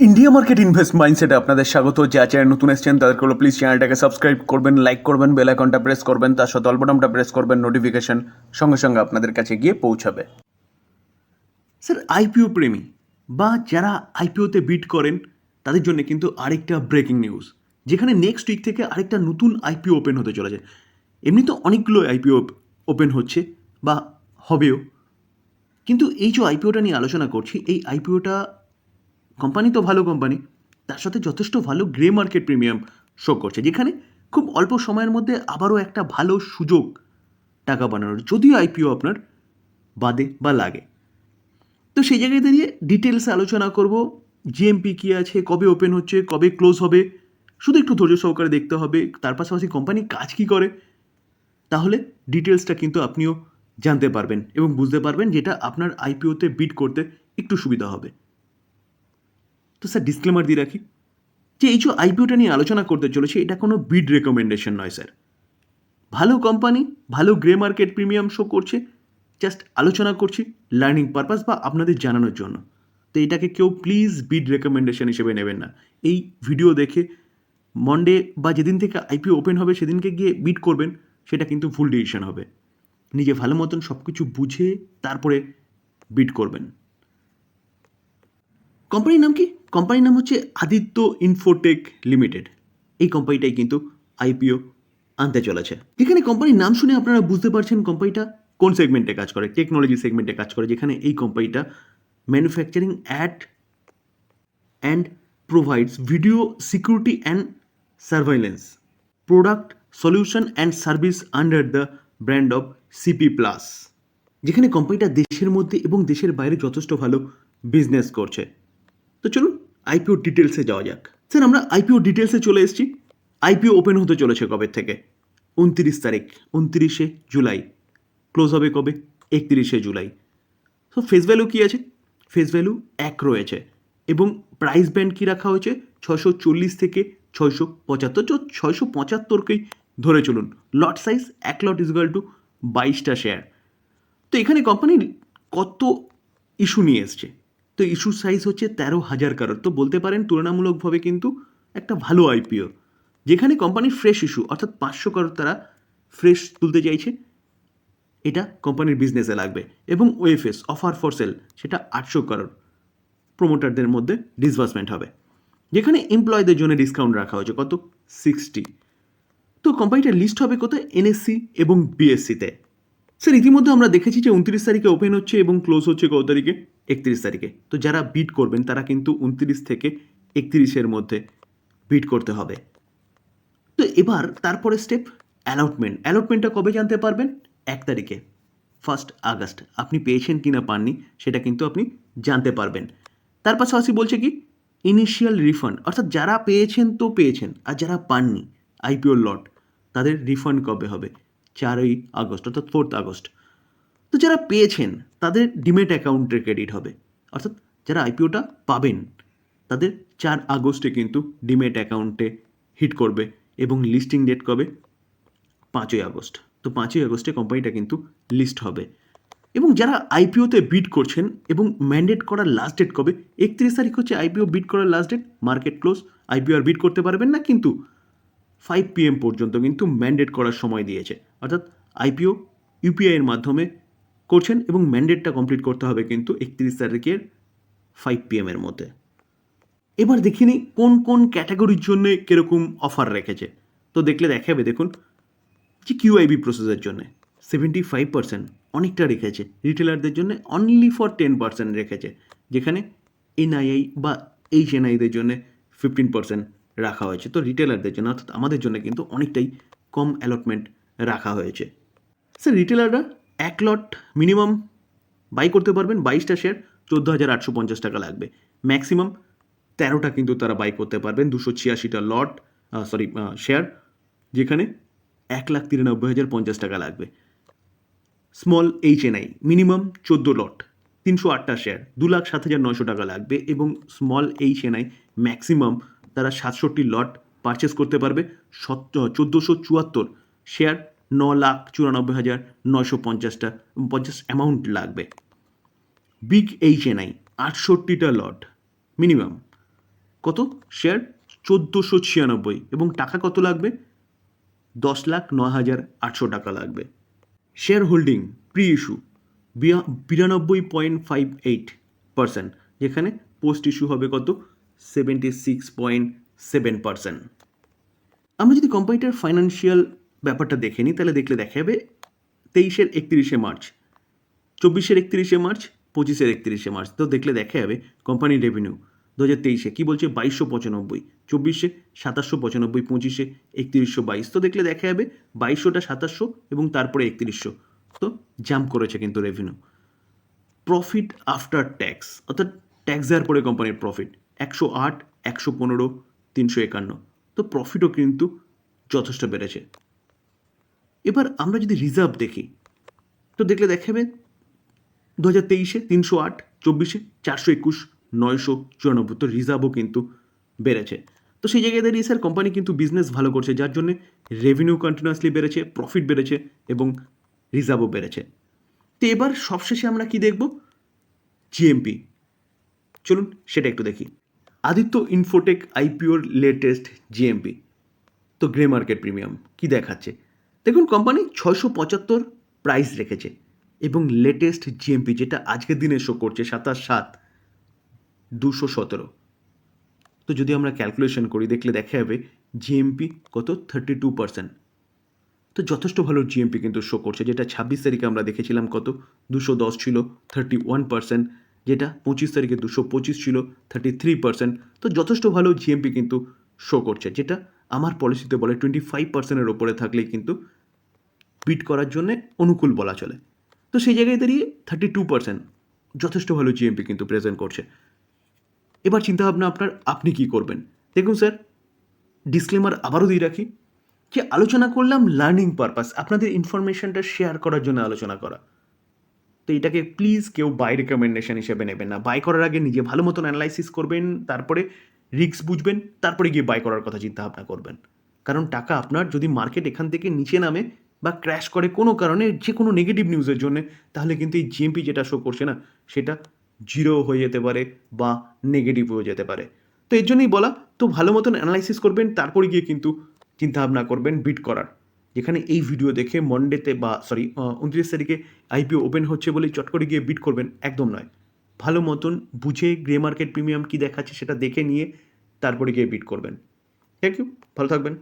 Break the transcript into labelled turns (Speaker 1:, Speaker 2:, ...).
Speaker 1: India market invest মাইন্ডসেটে আপনাদের স্বাগত। যা চ্যানেল নতুন এসছেন, তাদেরকে হলো প্লিজ চ্যানেলটাকে সাবস্ক্রাইব করবেন লাইক করবেন বেল আইকনটা প্রেস করবেন, তার সাথে অল্পটামটা প্রেস করবেন নোটিফিকেশন সঙ্গে সঙ্গে আপনাদের কাছে গিয়ে পৌঁছাবে। স্যার আইপিও প্রেমী বা যারা আইপিওতে বিট করেন, তাদের জন্য কিন্তু আরেকটা ব্রেকিং নিউজ যেখানে নেক্সট উইক থেকে আরেকটা নতুন আইপিও ওপেন হতে চলেছে। এমনি তো অনেকগুলো আইপিও ওপেন হচ্ছে বা হবেও। কিন্তু এই যে আইপিওটা নিয়ে আলোচনা করছি, এই আইপিওটা কোম্পানি তো ভালো কোম্পানি তার সাথে যথেষ্ট ভালো গ্রে মার্কেট প্রিমিয়াম শো করছে, যেখানে খুব অল্প সময়ের মধ্যে আবারও একটা ভালো সুযোগ টাকা বানানোর, যদিও আইপিও আপনার বাদে বা লাগে। তো সেই জায়গায় দাঁড়িয়ে ডিটেলসে আলোচনা করব জিএমপি কী আছে, কবে ওপেন হচ্ছে, কবে ক্লোজ হবে, শুধু একটু ধৈর্য সহকারে দেখতে হবে, তার পাশাপাশি কোম্পানি কাজ কী করে, তাহলে ডিটেলসটা কিন্তু আপনিও জানতে পারবেন এবং বুঝতে পারবেন যেটা আপনার আইপিওতে বিট করতে একটু সুবিধা হবে। তো স্যার ডিসক্লেমার দিয়ে রাখি যে এই যে আইপিওটা নিয়ে আলোচনা করতে চলেছে, এটা কোনো বিড রেকমেন্ডেশন নয়, স্যার। ভালো কোম্পানি ভালো গ্রে মার্কেট প্রিমিয়াম শো করছে জাস্ট আলোচনা করছি লার্নিং পারপাস বা আপনাদের জানানোর জন্য। তো এটাকে কেউ প্লিজ বিড রেকমেন্ডেশন হিসেবে নেবেন না। এই ভিডিও দেখে মন্ডে বা যেদিন থেকে আইপিও ওপেন হবে, সেদিনকে গিয়ে বিট করবেন, সেটা কিন্তু ফুল ডিসিশন হবে। নিজে ভালো মতন সব কিছু বুঝে তারপরে বিট করবেন। কোম্পানির নাম কি? কোম্পানির নাম হচ্ছে আদিত্য ইনফোটেক লিমিটেড এই কোম্পানিটাই কিন্তু আইপিও আনতে চলেছে। যেখানে কোম্পানির নাম শুনে আপনারা বুঝতে পারছেন কোম্পানিটা কোন সেগমেন্টে কাজ করে টেকনোলজি সেগমেন্টে কাজ করে, যেখানে এই কোম্পানিটা manufacturing add and provides video security and surveillance product solution and service under the brand of CP plus যেখানে কোম্পানিটা দেশের মধ্যে এবং দেশের বাইরে যথেষ্ট ভালো বিজনেস করছে। তো চলুন আইপিও ডিটেলসে যাওয়া যাক। স্যার, আমরা আইপিও ডিটেলসে চলে এসেছি। আইপিও ওপেন হতে চলেছে কবে থেকে? উনত্রিশ তারিখ, উনত্রিশে জুলাই। ক্লোজ হবে কবে? একত্রিশে জুলাই। তো ফেস ভ্যালু কী আছে? ফেস ভ্যালু এক রয়েছে এবং প্রাইস ব্যান্ড কী রাখা হয়েছে? ছশো চল্লিশ থেকে ছয়শো পঁচাত্তর। ছয়শো পঁচাত্তরকেই ধরে চলুন। লট সাইজ এক লট ইজগাল টু বাইশটা শেয়ার তো এখানে কোম্পানি কত ইস্যু নিয়ে এসছে? তো ইস্যু সাইজ হচ্ছে তেরো হাজার কারোর। তো বলতে পারেন তুলনামূলকভাবে কিন্তু একটা ভালো আইপিও যেখানে কোম্পানির ফ্রেশ ইস্যু অর্থাৎ পাঁচশো কারোর তারা ফ্রেশ তুলতে চাইছে, এটা কোম্পানির বিজনেসে লাগবে। এবং ওএফএস অফার ফর সেল সেটা আটশো কারোর প্রোমোটারদের মধ্যে ডিসবার্সমেন্ট হবে। যেখানে এমপ্লয়ীদের জন্য ডিসকাউন্ট রাখা হয়েছে, কত? সিক্সটি তো কোম্পানিটা লিস্ট হবে কোথায়? এনএসসি এবং বিএসসিতে স্যার ইতিমধ্যে আমরা দেখেছি যে উনত্রিশ তারিখে ওপেন হচ্ছে এবং ক্লোজ হচ্ছে কত তারিখে? একত্রিশ তারিখে। তো যারা বিট করবেন, তারা কিন্তু উনত্রিশ থেকে একত্রিশের মধ্যে বিট করতে হবে। তো এবার তারপরে স্টেপ অ্যালটমেন্ট অ্যালটমেন্টটা কবে জানতে পারবেন? এক তারিখে ফার্স্ট আগস্ট। আপনি পেয়েছেন কি না পাননি, সেটা কিন্তু আপনি জানতে পারবেন। তার পাশাপাশি বলছে কি ইনিশিয়াল রিফান্ড অর্থাৎ যারা পেয়েছেন তো পেয়েছেন, আর যারা পাননি আইপিও লট তাদের রিফান্ড কবে হবে? চারই আগস্ট, অর্থাৎ ফোর্থ আগস্ট। তো যারা পেয়েছেন, তাদের ডিমেট অ্যাকাউন্টে ক্রেডিট হবে। অর্থাৎ যারা আইপিওটা পাবেন, তাদের চার আগস্টে কিন্তু ডিমেট অ্যাকাউন্টে হিট করবে এবং লিস্টিং ডেট কবে? পাঁচই আগস্ট। তো পাঁচই আগস্টে কোম্পানিটা কিন্তু লিস্ট হবে। এবং যারা আইপিওতে বিড করছেন এবং ম্যান্ডেট করার লাস্ট ডেট কবে? একত্রিশ তারিখ হচ্ছে আইপিও বিড করার last date market close IPO আর বিড করতে পারবেন না কিন্তু ফাইভ পিএম পর্যন্ত কিন্তু ম্যান্ডেট করার সময় দিয়েছে। অর্থাৎ আইপিও ইউপিআইয়ের মাধ্যমে করছেন এবং ম্যান্ডেটটা কমপ্লিট করতে হবে কিন্তু একত্রিশ তারিখের ফাইভ পিএমের মধ্যে। এবার দেখিনি কোন কোন ক্যাটাগরির জন্য কীরকম অফার রেখেছে। তো দেখলে দেখাবে, দেখুন, যে কিউআইবি প্রসেসের জন্য সেভেন্টি ফাইভ পার্সেন্ট অনেকটা রেখেছে। রিটেলারদের জন্য অনলি ফর টেন পার্সেন্ট রেখেছে, যেখানে এনআইআই বা এইচ এনআইদের জন্য ফিফটিন পার্সেন্ট রাখা হয়েছে। তো রিটেলারদের জন্য, অর্থাৎ আমাদের জন্য কিন্তু অনেকটাই কম অ্যালটমেন্ট রাখা হয়েছে। স্যার রিটেলাররা এক লট মিনিমাম বাই করতে পারবেন। বাইশটা শেয়ার চোদ্দ হাজার আটশো পঞ্চাশ টাকা লাগবে। ম্যাক্সিমাম তেরোটা কিন্তু তারা বাই করতে পারবেন। দুশো ছিয়াশিটা লট সরি শেয়ার যেখানে এক লাখ তিরানব্বই হাজার পঞ্চাশ টাকা লাগবে। Small H N I minimum চোদ্দ লট তিনশো আটটা শেয়ার দু লাখ সাত হাজার নশো টাকা লাগবে এবং small H N I maximum তারা সাতষট্টি লট পারচেস করতে পারবে। চোদ্দোশো চুয়াত্তর শেয়ার ন লাখ চুরানব্বই হাজার নশো পঞ্চাশটা পঞ্চাশ অ্যামাউন্ট লাগবে। বিগ এইচ এন আই আটষট্টিটা লট মিনিমাম কত? শেয়ার চোদ্দোশো ছিয়ানব্বই এবং টাকা কত লাগবে? দশ লাখ ন হাজার আটশো টাকা লাগবে। শেয়ার হোল্ডিং প্রি ইস্যু বিরানব্বই পয়েন্ট ফাইভ এইট পার্সেন্ট যেখানে পোস্ট ইস্যু হবে কত? Seventy six point seven percent. আমরা যদি কোম্পানিটার ফাইন্যান্সিয়াল ব্যাপারটা দেখে নিই, তাহলে দেখলে দেখা যাবে তেইশের একত্রিশে মার্চ, চব্বিশের একত্রিশে মার্চ, পঁচিশের একত্রিশে মার্চ। তো দেখলে দেখা যাবে কোম্পানির রেভিনিউ দু হাজার তেইশে কী বলছে? বাইশশো পঁচানব্বই, চব্বিশে সাতাশশো পঁচানব্বই, পঁচিশে একত্রিশশো বাইশ। তো দেখলে দেখা যাবে বাইশশোটা সাতাশশো এবং তারপরে একত্রিশশো। তো জাম্প করেছে কিন্তু রেভিনিউ প্রফিট আফটার ট্যাক্স অর্থাৎ ট্যাক্স দেওয়ার পরে কোম্পানির প্রফিট একশো আট, একশো পনেরো, তিনশো একান্ন। তো প্রফিটও কিন্তু যথেষ্ট বেড়েছে। এবার আমরা যদি রিজার্ভ দেখি, তো দেখলে দেখা যাবে দু হাজার তেইশে তিনশো আট, চব্বিশে চারশো একুশ, নয়শো চুরানব্বই। তো রিজার্ভও কিন্তু বেড়েছে। তো সেই জায়গায় দাঁড়িয়ে স্যার কোম্পানি কিন্তু বিজনেস ভালো করছে, যার জন্য রেভিনিউ কন্টিনিউয়াসলি বেড়েছে প্রফিট বেড়েছে এবং রিজার্ভও বেড়েছে। তো এবার সবশেষে আমরা কি দেখব? জিএমপি চলুন সেটা একটু দেখি। আদিত্য ইনফোটেক আইপিওর লেটেস্ট জিএমপি তো গ্রে মার্কেট প্রিমিয়াম কি দেখাচ্ছে? দেখুন কোম্পানি ছয়শো পঁচাত্তর প্রাইস রেখেছে এবং লেটেস্ট জিএমপি যেটা আজকের দিনে শো করছে সাতাশ সাত, দুশো সতেরো। তো যদি আমরা ক্যালকুলেশন করি, দেখলে দেখা যাবে জিএমপি কত? থার্টি টু পার্সেন্ট তো যথেষ্ট ভালো জিএমপি কিন্তু শো করছে, যেটা ছাব্বিশ তারিখে আমরা দেখেছিলাম কত? দুশো দশ ছিল থার্টি ওয়ান পার্সেন্ট যেটা পঁচিশ তারিখে দুশো পঁচিশ ছিল থার্টি থ্রি পার্সেন্ট তো যথেষ্ট ভালো জিএমপি কিন্তু শো করছে, যেটা আমার পলিসিতে বলে টোয়েন্টি ফাইভ পার্সেন্টের ওপরে থাকলেই কিন্তু বিট করার জন্য অনুকূল বলা চলে। তো সেই জায়গায় দাঁড়িয়ে থার্টি টু পার্সেন্ট যথেষ্ট ভালো জিএমপি কিন্তু প্রেজেন্ট করছে। এবার চিন্তাভাবনা আপনার, আপনি কি করবেন? দেখুন স্যার ডিসক্লেমার আবারও দিয়ে রাখি যে আলোচনা করলাম লার্নিং পারপাস আপনাদের ইনফরমেশনটা শেয়ার করার জন্য আলোচনা করা। তো এটাকে প্লিজ কেউ বাই রেকমেন্ডেশন হিসেবে নেবেন না। বাই করার আগে নিজে ভালো মতন অ্যানালাইসিস করবেন, তারপরে রিস্ক বুঝবেন, তারপরে গিয়ে বাই করার কথা চিন্তা ভাবনা করবেন। কারণ টাকা আপনার যদি মার্কেট এখান থেকে নিচে নামে বা ক্র্যাশ করে কোনো কারণে যে কোনো নেগেটিভ নিউজের জন্য, তাহলে কিন্তু এই জিএমপি যেটা শো করছে না, সেটা জিরো হয়ে যেতে পারে বা নেগেটিভ হয়ে যেতে পারে। তো এর জন্যই বলা, তো ভালো মতন অ্যানালাইসিস করবেন, তারপরে গিয়ে কিন্তু চিন্তাভাবনা করবেন বিট করার। যেখানে এই ভিডিও দেখে মন্ডেতে বা সরি উনত্রিশ তারিখে আইপিও ওপেন হচ্ছে বলে চট করে গিয়ে বিট করবেন, একদম নয়। ভালো মতন বুঝে গ্রে মার্কেট প্রিমিয়াম কী দেখাচ্ছে সেটা দেখে নিয়ে তারপরে গিয়ে বিট করবেন। থ্যাংক ইউ ভালো থাকবেন।